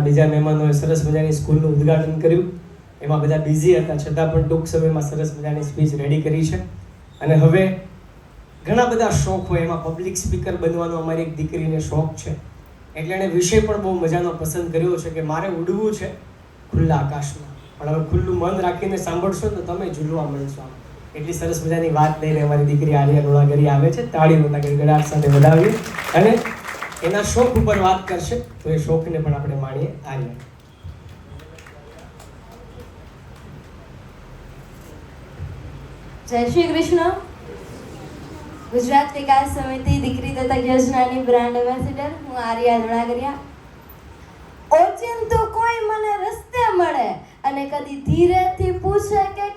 બીજા મહેમાનોએ સરસ મજાની સ્કૂલનું ઉદ્ઘાટન કર્યું. એમાં બધા બિઝી હતા, છતાં પણ ટૂંક સમયમાં સરસ મજાની સ્પીચ રેડી કરી છે. અને હવે ઘણા બધા શોખ હોય, એમાં પબ્લિક સ્પીકર બનવાનો અમારી એક દીકરીને શોખ છે. એટલે એણે વિષય પણ બહુ મજાનો પસંદ કર્યો છે કે મારે ઉડવું છે ખુલ્લા આકાશમાં. પણ હવે ખુલ્લું મન રાખીને સાંભળશો તો તમે ઝૂલવા મળશો એટલી સરસ મજાની વાત લઈને અમારી દીકરી આર્યા રોણાગરી આવે છે. તાળીનો નગર ગળાટ સાથે વધાવીએ. અને એના શોખ ઉપર વાત કરશે, તો એ શોખને પણ આપણે માણીએ આર્યા. જય શ્રી કૃષ્ણ. ગુજરાત વિકાસ સમિતિ દીકરી તથા યોજનાની બ્રાન્ડ એમ્બેસેડર, હું આર્યા ધોળાગરિયા. ઓચિંતો કોઈ મને રસ્તે મળે અને કદી ધીરેથી પૂછે કે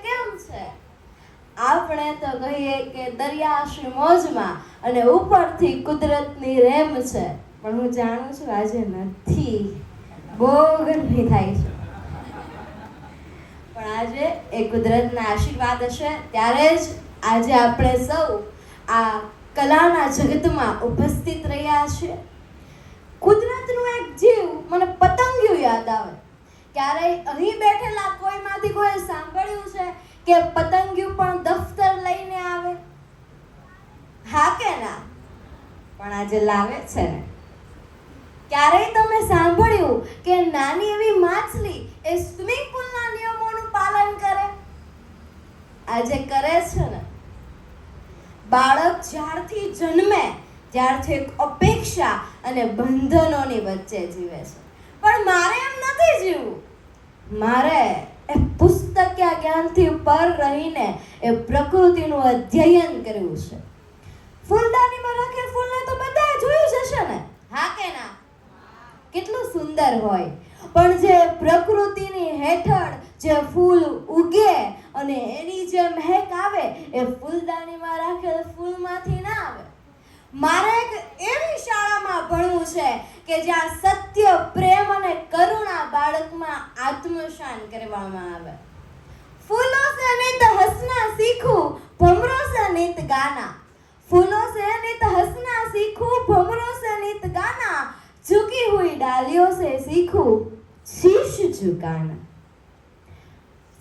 આપણે તો કહીએ કે દરિયાશ્રી મોજમાં અને ઉપરથી કુદરતની રેમ છે. પણ હું જાણું છું આજે નથી. બહુ ગરમી થાય છે. પણ આજે એ કુદરતના આશીર્વાદ હશે. ત્યારે જ આજે આપણે સૌ આ કલાના જગતમાં ઉપસ્થિત રહ્યા છે કુદરતનું એક જીવ મને પતંગિયું યાદ આવે. ક્યારેય અહીં બેઠેલા કોઈમાંથી કોઈ સાંભળ્યું છે કે પતંગિયું પણ દફતર લઈને આવે? હા કે ના? પણ આજે લાવે છે ને. ક્યારેય તમે સાંભળ્યું કે નાની એવી માછલી એ સ્વિમિંગ પુલના નિયમોનું પાલન કરે? આજે કરે છે ને. બાળક જ્યારથી જન્મે, ત્યારથી એક અપેક્ષા અને બંધનોની વચ્ચે જીવે છે. પણ મારે એમ નથી જીવવું. મારે એ પુસ્તકીય જ્ઞાનથી પર રહીને એ પ્રકૃતિનું અધ્યયન કર્યું છે. ફૂલદાનીમાં રાખેલ ફૂલને તો બધાએ જોયું જ હશે ને? હા કે ના? કેટલું સુંદર હોય. પણ જે પ્રકૃતિની હેઠળ જે ફૂલ ઉગે અને એની જે મહેક આવે, એ ફૂલદાનીમાં રાખેલ ફૂલમાંથી ના આવે. મારે એક એવી શાળામાં ભણવું છે કે જ્યાં સત્ય, પ્રેમ અને કરુણા બાળકમાં આત્મશાન કરવામાં આવે. ફૂલો સે નિત હસના શીખું, ભમરો સે નિત ગાના. ફૂલો સે નિત હસના શીખું, ભમરો સે નિત ગાના. ઝુકી હુઈ ડાલિયો સે શીખું, શીશ ઝુકાના.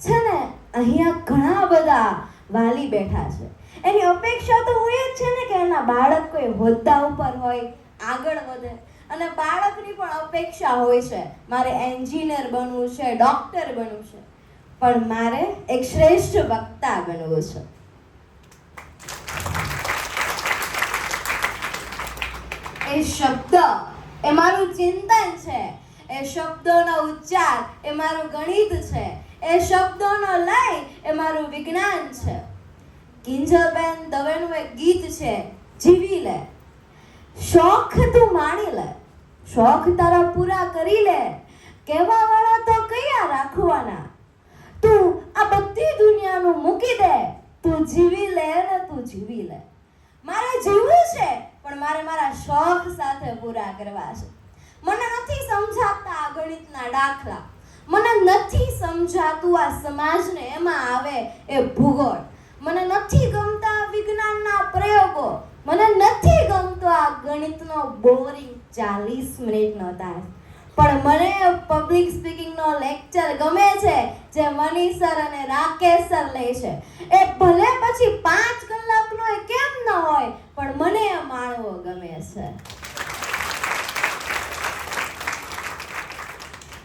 છે ને અહીંયા ઘણા બધા વાલી બેઠા છે. એની અપેક્ષા તો હોય જ છે ને કે એના બાળક કોઈ હોદ્દા ઉપર હોય, આગળ વધે. અને બાળકની પણ અપેક્ષા હોય છે, મારે એન્જિનિયર બનવું છે, ડોક્ટર બનવું છે, પણ મારે એક શ્રેષ્ઠ વક્તા બનવું છે. એ શબ્દ, એ મારું ચિંતન છે, એ શબ્દોનો ઉચ્ચાર, એ મારું ગણિત છે, એ શબ્દોનો લય, એ મારું વિજ્ઞાન છે. કિંજલબેન દવેનું એક ગીત છે, જીવી લે. શોખ તું માણી લે. શોખ તારા પૂરા કરી લે. કહેવા વાળા તો કયા રાખવાના? તું આ બધી દુનિયાનું મૂકી દે. તું જીવી લે ને તું જીવી લે. મારે જીવવું છે, પણ મારે મારા શોખ સાથે પૂરા કરવા છે. મને નથી સમજાતા આ ગણિતના દાખલા. મને નથી સમજાતું આ સમાજને એમાં આવે એ ભૂગોળ. મને નથી ગમતા વિજ્ઞાનના પ્રયોગો. મને નથી ગમતો આ ગણિતનો બોરિંગ ચાલીસ મિનિટનો તાસ પણ મને પબ્લિક સ્પીકિંગનો લેક્ચર ગમે છે, જે મનીષ સર અને રાકેશ સર લે છે. એ ભલે પછી પાંચ કલાકનો એ કેમ ન હોય, પણ મને એ માણવો ગમે છે.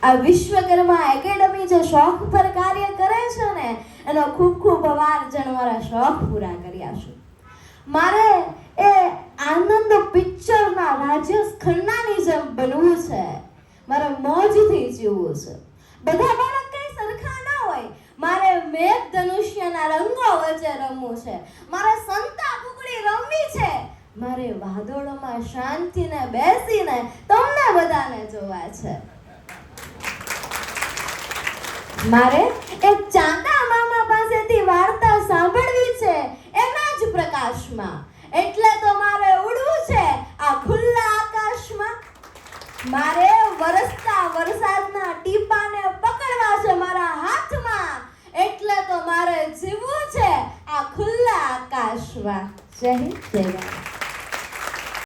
આ વિશ્વકર્મા એકેડમી જે શોખ પર કાર્ય કરે છે ને, એનો ખૂબ ખૂબ આભાર જણવારા શોખ પૂરા કર્યા છે. મારે એ આનંદ પિક્ચરના રાજેશ ખન્નાની જેમ બનવું છે. મારે મોજથી જીવવું છે. બધા બાળક કઈ સરખા ના હોય. મારે મેઘ ધનુષ્યના રંગો વચ્ચે રમવું છે. મારે સંતા કુકડી રમવી છે. મારે વાદળોમાં શાંતિને બેસીને તમને બધાને જોવા છે. મારે એક ચાંદા મામા પાસેથી વાર્તા સાંભળવી છે. એના જ પ્રકાશમાં. એટલે તો મારે ઉડવું છે આ ખુલ્લા આકાશમાં. મારે વરસતા વરસાદના ટીપાને પકડવા છે મારા હાથમાં. એટલે તો મારે જીવવું છે આ ખુલ્લા આકાશમાં. જય જય